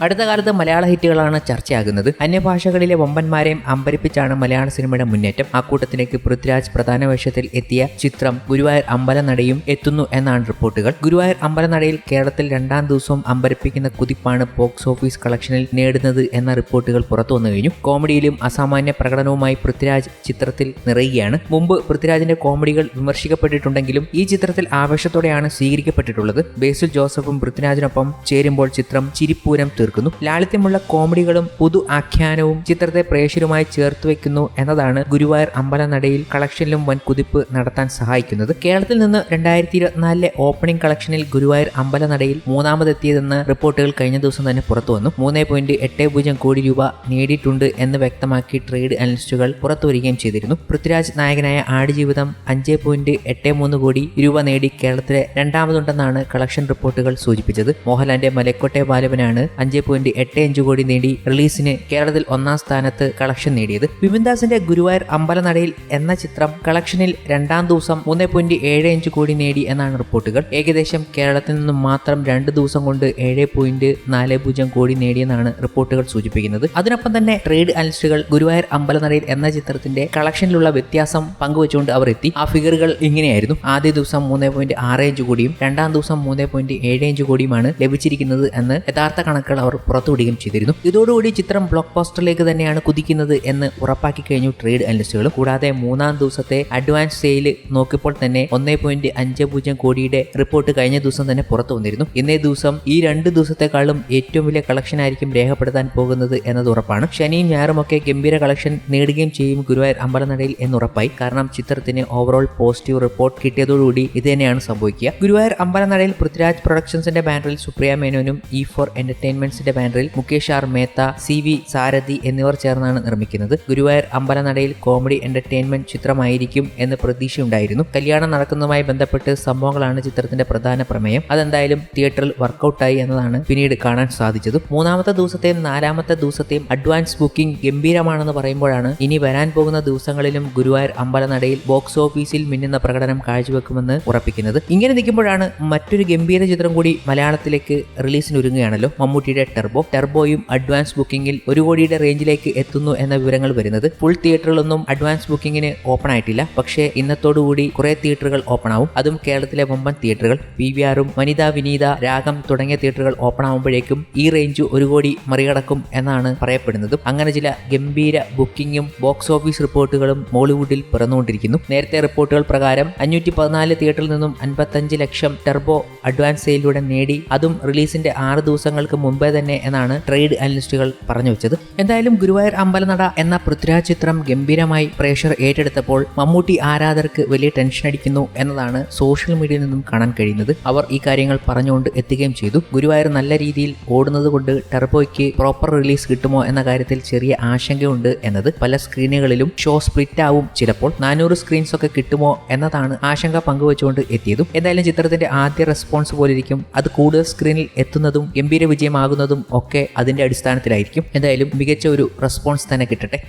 അടുത്ത കാലത്ത് മലയാള ഹിറ്റുകളാണ് ചർച്ചയാകുന്നത്. അന്യഭാഷകളിലെ വമ്പന്മാരെയും അമ്പരിപ്പിച്ചാണ് മലയാള സിനിമയുടെ മുന്നേറ്റം. അക്കൂട്ടത്തിലേക്ക് പൃഥ്വിരാജ് പ്രധാന വേഷത്തിൽ എത്തിയ ചിത്രം ഗുരുവായൂർ അമ്പലനടയും എത്തുന്നു എന്നാണ് റിപ്പോർട്ടുകൾ. ഗുരുവായൂർ അമ്പലനടയിൽ കേരളത്തിൽ രണ്ടാം ദിവസവും അമ്പരിപ്പിക്കുന്ന കുതിപ്പാണ് ബോക്സ് ഓഫീസ് കളക്ഷനിൽ നേടുന്നത് എന്ന റിപ്പോർട്ടുകൾ പുറത്തു വന്നു കഴിഞ്ഞു. കോമഡിയിലും അസാമാന്യ പ്രകടനവുമായി പൃഥ്വിരാജ് ചിത്രത്തിൽ നിറയുകയാണ്. മുമ്പ് പൃഥ്വിരാജിന്റെ കോമഡികൾ വിമർശിക്കപ്പെട്ടിട്ടുണ്ടെങ്കിലും ഈ ചിത്രത്തിൽ ആവേശത്തോടെയാണ് സ്വീകരിക്കപ്പെട്ടിട്ടുള്ളത്. ബേസിൽ ജോസഫും പൃഥ്വിരാജിനൊപ്പം ചേരുമ്പോൾ ചിത്രം ചിരിപ്പൂരം തീർക്കുന്നു. ലാളിത്യമുള്ള കോമഡികളും പുതു ആഖ്യാനവും ചിത്രത്തെ പ്രേക്ഷരുമായി ചേർത്ത് വെക്കുന്നു എന്നതാണ് ഗുരുവായൂർ അമ്പലനടയിൽ കളക്ഷനിലും വൻ കുതിപ്പ് നടത്താൻ സഹായിക്കുന്നത്. കേരളത്തിൽ നിന്ന് രണ്ടായിരത്തി ഇരുപത്തിനാലിലെ ഓപ്പണിംഗ് കളക്ഷനിൽ ഗുരുവായൂർ അമ്പലനടയിൽ മൂന്നാമതെത്തിയതെന്ന് റിപ്പോർട്ടുകൾ കഴിഞ്ഞ ദിവസം തന്നെ പുറത്തു വന്നു. മൂന്ന് പോയിന്റ് എട്ട് പൂജ്യം കോടി രൂപ നേടിയിട്ടുണ്ട് എന്ന് വ്യക്തമാക്കി ട്രേഡ് അനലിസ്റ്റുകൾ പുറത്തുവരികയും ചെയ്തിരുന്നു. പൃഥ്വിരാജ് നായകനായ ആടുജീവിതം അഞ്ച് പോയിന്റ് എട്ട് മൂന്ന് കോടി രൂപ നേടി കേരളത്തിലെ രണ്ടാമതുണ്ടെന്നാണ് കളക്ഷൻ റിപ്പോർട്ടുകൾ സൂചിപ്പിച്ചത്. മോഹൻലാലിന്റെ മലക്കോട്ടെ ബാലവനാണ് അഞ്ച് പോയിന്റ് എട്ട് അഞ്ച് കോടി നേടി റിലീസിന് കേരളത്തിൽ ഒന്നാം സ്ഥാനത്ത് കളക്ഷൻ നേടിയത്. വിപിൻദാസിന്റെ ഗുരുവായൂർ അമ്പലനടയിൽ എന്ന ചിത്രം കളക്ഷനിൽ രണ്ടാം ദിവസം മൂന്ന് പോയിന്റ് ഏഴ് അഞ്ച് കോടി നേടി എന്നാണ് റിപ്പോർട്ടുകൾ. ഏകദേശം കേരളത്തിൽ നിന്നും മാത്രം രണ്ട് ദിവസം കൊണ്ട് ഏഴ് പോയിന്റ് നാല് പൂജ്യം കോടി നേടിയെന്നാണ് റിപ്പോർട്ടുകൾ സൂചിപ്പിക്കുന്നത്. അതിനൊപ്പം തന്നെ ട്രേഡ് അനലിസ്റ്റുകൾ ഗുരുവായൂർ അമ്പലനടയിൽ എന്ന ചിത്രത്തിന്റെ കളക്ഷനിലുള്ള വ്യത്യാസം പങ്കുവച്ചുകൊണ്ട് അവർ എത്തി. ആ ഫിഗറുകൾ ഇങ്ങനെയായിരുന്നു. ആദ്യ ദിവസം മൂന്ന് പോയിന്റ് ആറ് അഞ്ച് കോടിയും രണ്ടാം ദിവസം മൂന്ന് പോയിന്റ് ഏഴ് അഞ്ച് കോടിയുമാണ് ലഭിച്ചിരിക്കുന്നത് എന്ന് യഥാർത്ഥ കണക്കുകൾ അവർ പുറത്തുവിടുകയും ചെയ്തിരുന്നു. ഇതോടുകൂടി ചിത്രം ബ്ലോക്ക് പോസ്റ്ററിലേക്ക് തന്നെയാണ് കുതിക്കുന്നത് എന്ന് ഉറപ്പാക്കി കഴിഞ്ഞു ട്രേഡ് അനലിസ്റ്റുകളും കൂടാതെ മൂന്നാം ദിവസത്തെ അഡ്വാൻസ് സെയിൽ നോക്കിയപ്പോൾ തന്നെ ഒന്നേ പോയിന്റ് അഞ്ച് പൂജ്യം കോടിയുടെ റിപ്പോർട്ട് കഴിഞ്ഞ ദിവസം തന്നെ പുറത്തു വന്നിരുന്നു. ഇന്നേ ദിവസം ഈ രണ്ട് ദിവസത്തെക്കാളും ഏറ്റവും വലിയ കളക്ഷൻ ആയിരിക്കും രേഖപ്പെടുത്താൻ പോകുന്നത് എന്നത് ഉറപ്പാണ്. ശനിയും ഞായറും ഒക്കെ ഗംഭീര കളക്ഷൻ നേടുകയും ചെയ്യും ഗുരുവായൂർ അമ്പലനടയിൽ എന്ന് ഉറപ്പായി. കാരണം ചിത്രത്തിന് ഓവറോൾ പോസിറ്റീവ് റിപ്പോർട്ട് കിട്ടിയതോടുകൂടി ഇത് തന്നെയാണ് സംഭവിക്കുക. ഗുരുവായൂർ അമ്പലനടയിൽ പൃഥ്വിരാജ് പ്രൊഡക്ഷൻസിന്റെ ബാനറിൽ സുപ്രിയ മേനോനും ഇ ഫോർ എന്റർടൈൻമെന്റ്സിന്റെ ബാനറിൽ Mukesh R Mehta C V Sarathi എന്നിവർ ചേർന്നാണ് നിർമ്മിക്കുന്നത്. ഗുരുവായൂർ അമ്പലനടയിൽ കോമഡി എന്റർടൈൻമെന്റ് ചിത്രമായിരിക്കും എന്ന് പ്രതീക്ഷയുണ്ടായിരുന്നു. കല്യാണം നടക്കുന്നതുമായി ബന്ധപ്പെട്ട് സംഭവങ്ങളാണ് ചിത്രത്തിന്റെ പ്രധാന പ്രമേയം. അതെന്തായാലും തിയേറ്ററിൽ വർക്കൗട്ടായി എന്നതാണ് പിന്നീട് കാണാൻ സാധിച്ചത്. മൂന്നാമത്തെ ദിവസത്തെയും നാലാമത്തെ ദിവസത്തെയും അഡ്വാൻസ് ബുക്കിംഗ് ഗംഭീരമാണെന്ന് പറയുമ്പോഴാണ് ഇനി വരാൻ പോകുന്ന ദിവസങ്ങളിലും ഗുരുവായൂർ അമ്പലനടയിൽ ബോക്സ് ഓഫീസിൽ മിന്നുന്ന പ്രകടനം കാഴ്ചവെക്കുമെന്ന് ഉറപ്പിക്കുന്നത്. ഇങ്ങനെ നിൽക്കുമ്പോഴാണ് മറ്റൊരു ഗംഭീര ചിത്രം കൂടി മലയാളത്തിലേക്ക് റിലീസിനൊരുങ്ങുകയാണല്ലോ. മമ്മൂട്ടിയുടെ ടെർബോ ടെർബോയും അഡ്വാൻസ് ബുക്കിംഗിൽ ഒരു കോടിയുടെ റേഞ്ചിലേക്ക് എത്തുന്നു എന്ന വിവരങ്ങൾ വരുന്നത് ഫുൾ തിയേറ്ററുകളൊന്നും അഡ്വാൻസ് ബുക്കിംഗിന് ഓപ്പൺ ആയിട്ടില്ല. പക്ഷേ ഇന്നത്തോടുകൂടി കുറെ തിയേറ്ററുകൾ ഓപ്പൺ ആവും. അതും കേരളത്തിലെ വമ്പൻ തിയേറ്ററുകൾ പി വി ആറും വനിത വിനീത രാഗം തുടങ്ങിയ തിയേറ്ററുകൾ ഓപ്പൺ ആവുമ്പോഴേക്കും ഈ റേഞ്ച് ഒരു കോടി മറികടക്കും എന്നാണ് പറയപ്പെടുന്നത്. അങ്ങനെ ചില ഗംഭീര ബുക്കിംഗും ബോക്സ് ഓഫീസ് റിപ്പോർട്ടുകളും മോളിവുഡിൽ പിറന്നുകൊണ്ടിരിക്കുന്നു. നേരത്തെ റിപ്പോർട്ടുകൾ പ്രകാരം അഞ്ഞൂറ്റി പതിനാല് തിയേറ്ററിൽ നിന്നും അൻപത്തഞ്ച് ലക്ഷം ടെർബോ അഡ്വാൻസ് സെയിലൂടെ നേടി. അതും റിലീസിന്റെ ആറ് ദിവസങ്ങൾക്ക് മുമ്പേ തന്നെ എന്നാണ് ട്രേഡ് അനലിസ്റ്റുകൾ പറഞ്ഞു വെച്ചത്. എന്തായാലും ഗുരുവായൂർ അമ്പലനട എന്ന പൃഥ്വിരാജ് ചിത്രം ഗംഭീരമായി പ്രേക്ഷർ ഏറ്റെടുത്തപ്പോൾ മമ്മൂട്ടി ആരാധകർക്ക് വലിയ ടെൻഷൻ അടിക്കുന്നു എന്നതാണ് സോഷ്യൽ മീഡിയയിൽ നിന്നും കാണാൻ കഴിയുന്നത്. അവർ ഈ കാര്യങ്ങൾ പറഞ്ഞുകൊണ്ട് എത്തുകയും ചെയ്തു. ഗുരുവായൂർ നല്ല രീതിയിൽ ഓടുന്നത് കൊണ്ട് ടെർബോയ്ക്ക് പ്രോപ്പർ റിലീസ് കിട്ടുമോ എന്ന കാര്യത്തിൽ ചെറിയ ആശങ്കയുണ്ട് എന്നത് പല സ്ക്രീനുകളിലും ഷോ സ്പ്ലിറ്റ് ആവും ചിലപ്പോൾ. നാനൂറ് സ്ക്രീൻസ് ഒക്കെ കിട്ടുമോ എന്നതാണ് ആശങ്ക പങ്കുവച്ചുകൊണ്ട് എത്തിയതും. എന്തായാലും ചിത്രത്തിന്റെ ആദ്യ റെസ്പോൺസ് പോലിരിക്കും. അത് കൂടുതൽ സ്ക്രീനിൽ എത്തുന്നതും ഗംഭീര വിജയമാകുന്നതും ഒക്കെ അതിന്റെ അടിസ്ഥാനത്തിലായിരിക്കും. എന്തായാലും മികച്ച ഒരു റെസ്പോൺസ് തന്നെ കിട്ടട്ടെ.